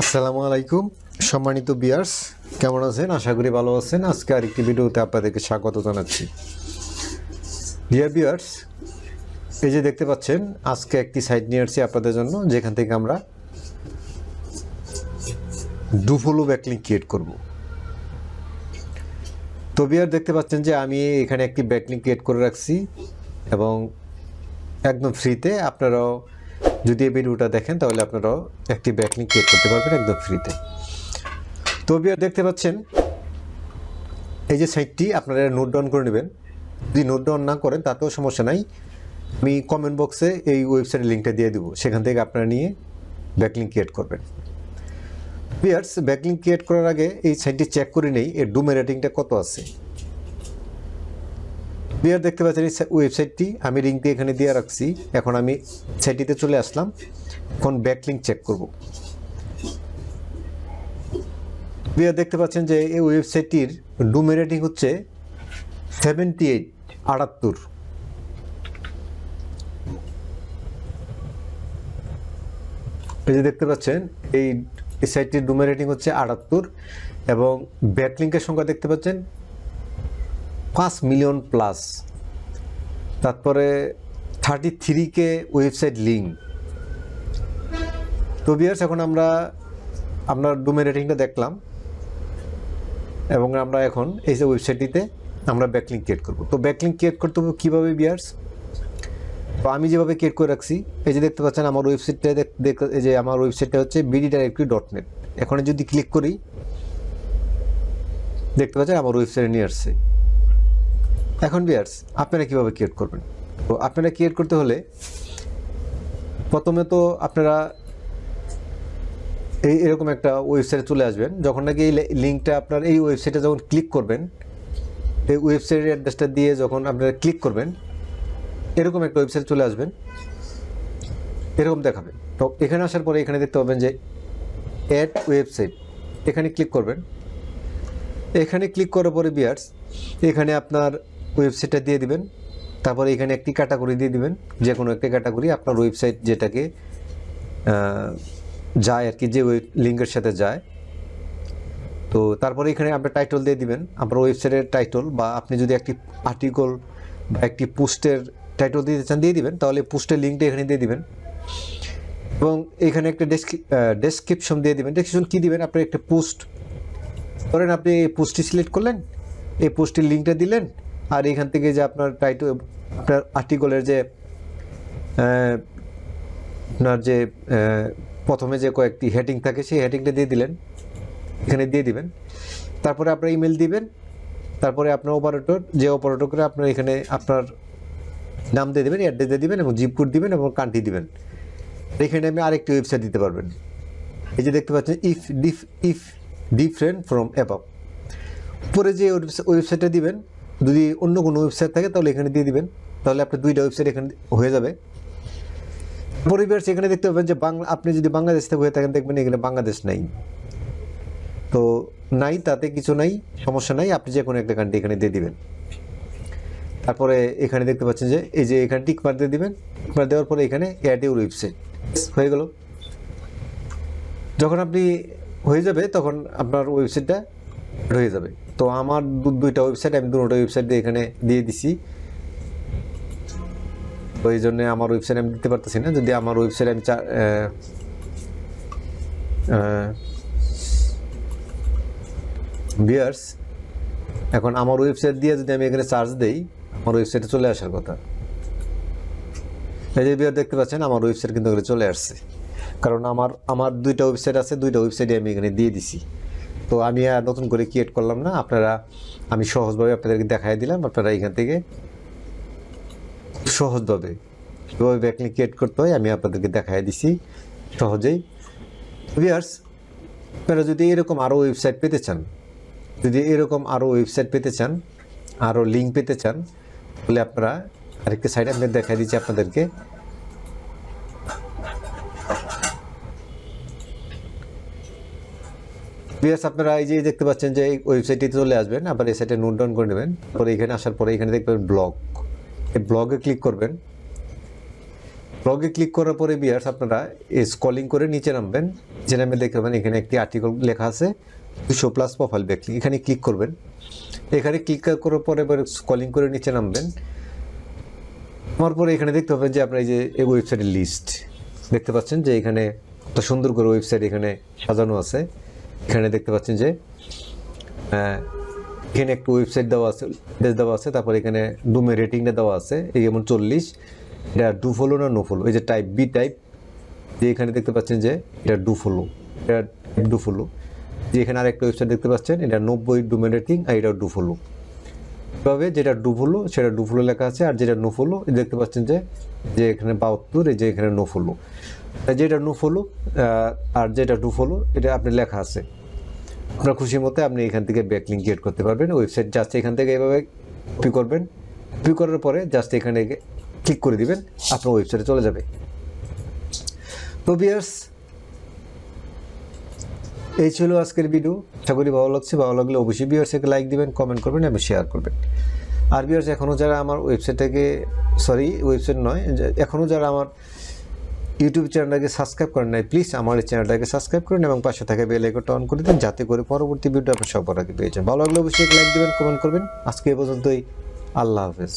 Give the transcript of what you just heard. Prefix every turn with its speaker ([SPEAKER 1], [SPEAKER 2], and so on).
[SPEAKER 1] আসসালামু আলাইকুম, সম্মানিত বিয়ার্স, কেমন আছেন? আশা করি ভালো আছেন। আজকে আরেকটি ভিডিওতে আপনাদেরকে স্বাগত জানাচ্ছি। ডিয়ার বিয়ার্স এই যে দেখতে পাচ্ছেন, আজকে একটি সাইট নিয়ে আসছি আপনাদের জন্য, যেখান থেকে আমরা ডুফলো ব্যাকলিং ক্রিয়েট করব। তো বিয়ার দেখতে পাচ্ছেন যে আমি এখানে একটি ব্যাকলিং ক্রিয়েট করে রাখছি এবং একদম ফ্রিতে আপনারাও যদি এই ভিডিওটা দেখেন, তাহলে আপনারাও একটি ব্যাকলিং ক্রিয়েট করতে পারবেন একদম ফ্রিতে তো বিয়ার দেখতে পাচ্ছেন, এই যে সাইটটি আপনারা নোট ডাউন করে নেবেন। যদি নোট ডাউন না করেন, তাতেও সমস্যা নাই। আমি কমেন্ট বক্সে এই ওয়েবসাইটের লিঙ্কটা দিয়ে দেবো। সেখান থেকে আপনারা নিয়ে ব্যাকলিং ক্রিয়েট করবেন। বিয়ার্স ব্যাকলিং ক্রিয়েট করার আগে এই সাইটটি চেক করে নেই, এর ডুমে রেটিংটা কত আছে? বিয়ার দেখতে পাচ্ছেন ওয়েবসাইটটি আমি লিঙ্কটি এখানে দিয়ে রাখছি। এখন আমি সাইটটিতে চলে আসলাম। এখন ব্যাকলিং চেক করব। বিয়ার দেখতে পাচ্ছেন যে এই ওয়েবসাইটটির ডুমে রেটিং হচ্ছে সেভেন্টি এইট আটাত্তর। এই যে দেখতে পাচ্ছেন, এই এই সাইটটির ডুমে রেটিং হচ্ছে আটাত্তর এবং ব্যাকলিঙ্কের সংখ্যা দেখতে পাচ্ছেন পাঁচ মিলিয়ন প্লাস তারপরে thirty three K website link তো বিয়ার্স এখন আমরা আপনার ডুমে রেটিংটা দেখলাম এবং আমরা এখন এই যে ওয়েবসাইটটিতে আমরা ব্যাকলিং ক্রিয়েট করব। তো ব্যাকলিং ক্রিয়েট করতে হবে কীভাবে বিয়ার্স তো আমি যেভাবে ক্রিয়েট করে রাখছি, এই যে দেখতে পাচ্ছেন আমার ওয়েবসাইটটা এই যে আমার ওয়েবসাইটটা হচ্ছে বিডি ডাইরেক্টরি ডট নেট এখানে যদি ক্লিক করি, দেখতে পাচ্ছেন আমার ওয়েবসাইটে নিয়ে আসছে। এখন বিয়ার্স আপনারা কীভাবে ক্রিয়েট করবেন? তো আপনারা ক্রিয়েট করতে হলে প্রথমে তো আপনারা এই এরকম একটা ওয়েবসাইটে চলে আসবেন। যখন নাকি এই লিঙ্কটা আপনার এই ওয়েবসাইটে যখন ক্লিক করবেন, এই ওয়েবসাইটের অ্যাড্রেসটা দিয়ে যখন আপনারা ক্লিক করবেন, এরকম একটা ওয়েবসাইট চলে আসবেন। এরকম দেখাবে। তো এখানে আসার পরে এখানে দেখতে পাবেন যে অ্যাড ওয়েবসাইট এখানে ক্লিক করবেন। এখানে ক্লিক করার পরে বিয়ার্স এখানে আপনার ওয়েবসাইটটা দিয়ে দিবেন। তারপরে এখানে একটি ক্যাটাগরি দিয়ে দিবেন। যে কোনো একটি ক্যাটাগরি আপনার ওয়েবসাইট যেটাকে যায় আর কি, যে ওয়েব লিঙ্কের সাথে যায়। তো তারপরে এখানে আপনার টাইটল দিয়ে দিবেন। আপনার ওয়েবসাইটের টাইটল বা আপনি যদি একটি আর্টিকেল বা একটি পোস্টের টাইটল দিতে চান, দিয়ে দিবেন। তাহলে পোস্টের লিঙ্কটা এখানে দিয়ে দিবেন। এবং এখানে একটা ডেসক্রিপশন দিয়ে দিবেন। ডেসক্রিপশন কী দিবেন? আপনি একটা পোস্ট ধরেন আপনি এই পোস্টটি সিলেক্ট করলেন। এই পোস্টের লিঙ্কটা দিলেন। আর এখান থেকে যে আপনার টাইটল আপনার আর্টিকলের যে আপনার যে প্রথমে যে কয়েকটি হেডিং থাকে, সেই হেডিংটা দিয়ে দিলেন। এখানে দিয়ে দিবেন। তারপরে আপনার ইমেল দিবেন। তারপরে আপনার অপারেটর যে অপারেটর করে আপনার এখানে আপনার নাম দিয়ে দেবেন অ্যাড্রেস দিয়ে দিবেন এবং জিপ দিবেন এবং কান্ট্রি দিবেন। এখানে আপনি আরেকটি ওয়েবসাইট দিতে পারবেন। এই যে দেখতে পাচ্ছেন if diff if different from above পরে যে ওয়েবসাইটটা দিবেন যদি অন্য কোনো ওয়েবসাইট থাকে, তাহলে এখানে দিয়ে দিবেন। তাহলে আপনার দুইটা ওয়েবসাইট এখানে হয়ে যাবে। পরিবার সেখানে দেখতে পাবেন যে বাংলা আপনি যদি বাংলাদেশ থেকে হয়ে থাকেন, দেখবেন এখানে বাংলাদেশ নাই। তো নাই, তাতে কিছু নাই, সমস্যা নাই, আপনি যে কোনো একটা কান্ট্রি এখানে দিয়ে দিবেন। তারপরে এখানে দেখতে পাচ্ছেন যে, এই যে এখানে টিক মার দিয়ে দিবেন। মার দেওয়ার পরে এখানে ইউর ওয়েবসাইট হয়ে গেল। যখন আপনি হয়ে যাবে, তখন আপনার ওয়েবসাইটটা হয়ে যাবে। তো আমার দুইটা ওয়েবসাইট আমি দুটো ওয়েবসাইট দিয়ে এখানে দিয়ে দিছি। তো এই জন্য আমার ওয়েবসাইট আমি দিতে পারতেছি না। যদি আমার ওয়েবসাইট আমি বিয়ার্স এখন আমার ওয়েবসাইট দিয়ে যদি আমি এখানে চার্জ দেই, আমার ওয়েবসাইটে চলে আসার কথা। এই যে বিয়ার দেখতে পাচ্ছেন, আমার ওয়েবসাইট কিন্তু এখানে চলে আসছে। কারণ আমার আমার দুইটা ওয়েবসাইট আছে, দুইটা ওয়েবসাইটে আমি এখানে দিয়ে দিছি। তো আমি আর নতুন করে ক্রিয়েট করলাম না। আপনারা, আমি সহজভাবে আপনাদেরকে দেখাই দিলাম। আপনারা এখান থেকে সহজভাবে, কীভাবে ব্যাকলিং ক্রিয়েট করতে হয় আমি আপনাদেরকে দেখাই দিছি সহজেই। ভিয়ার্স আপনারা যদি এরকম আরও ওয়েবসাইট পেতে চান, যদি এরকম আরও ওয়েবসাইট পেতে চান আরও লিঙ্ক পেতে চান, তাহলে আপনারা আরেকটা সাইট আমি দেখাই দিচ্ছি আপনাদেরকে। বিয়াস আপনারা এই যে দেখতে পাচ্ছেন যে এই ওয়েবসাইটটিতে চলে আসবেন, আবার এই সাইটে নোট ডাউন করে নেবেন। পরে এখানে আসার পরে এখানে দেখবেন ব্লগ এই ব্লগে ক্লিক করবেন। ব্লগে ক্লিক করার পরে বিয়ার্স আপনারা এই স্কলিং করে নিচে নামবেন। নিচে নামে দেখতে পাবেন এখানে একটি আর্টিকেল লেখা আছে, দুশো প্লাস প্রোফাইল ব্যাকলিং এখানে ক্লিক করবেন। এখানে ক্লিক করার পরে এবার স্কলিং করে নিচে নামবেন। আমার পরে এখানে দেখতে পাবেন যে আপনার এই যে এই ওয়েবসাইটের লিস্ট দেখতে পাচ্ছেন যে এখানে কত সুন্দর করে ওয়েবসাইট এখানে সাজানো আছে। এখানে দেখতে পাচ্ছেন যে আহ, এখানে একটু ওয়েবসাইট দেওয়া আছে ডেস দেওয়া আছে তারপর এখানে ডুমে রেটিংটা দেওয়া আছে এই যেমন চল্লিশ এটা ডু ফলো না নো ফলো এই যে টাইপ বি টাইপ যে এখানে দেখতে পাচ্ছেন যে এটা ডু ফলো এটা ডু ফলো যে এখানে আর একটা ওয়েবসাইট দেখতে পাচ্ছেন এটা নব্বই ডুমে রেটিং আর এটা ডু ফলো এভাবে যেটা ডুফুলো সেটা ডুফুলো লেখা আছে আর যেটা নুফুলো দেখতে পাচ্ছেন যে যে এখানে বাহাত্তর এই যে এখানে নুফুলো যেটা নুফুলো আর যেটা ডুফুলো এটা আপনি লেখা আছে। আপনার খুশি মতো আপনি এখান থেকে ব্যাকলিং ক্রিয়েট করতে পারবেন। ওয়েবসাইট জাস্ট এখান থেকে এভাবে কপি করবেন। কপি করার পরে জাস্ট এখানে ক্লিক করে দিবেন, আপনার ওয়েবসাইটে চলে যাবে। তো বিয়ার্স এই ছিল আজকের ভিডিও আশা ভালো লাগছে। ভালো লাগলে অবশ্যই ভিউয়ার্সকে লাইক দিবেন কমেন্ট করবেন এবং শেয়ার করবেন। আর ভিউয়ার্স এখনও যারা আমার ওয়েবসাইটটাকে সরি ওয়েবসাইট নয় এখনও যারা আমার ইউটিউব চ্যানেলটাকে সাবস্ক্রাইব করেন নাই প্লিজ আমার এই চ্যানেলটাকে সাবস্ক্রাইব করুন এবং পাশে থাকা বেল আইকনটা অন করে দিন যাতে করে পরবর্তী ভিডিও আপনার সবার আগে পেয়ে যান। ভালো লাগলে অবশ্যই লাইক দিবেন কমেন্ট করবেন। আজকে এ পর্যন্তই। আল্লাহ হাফেজ।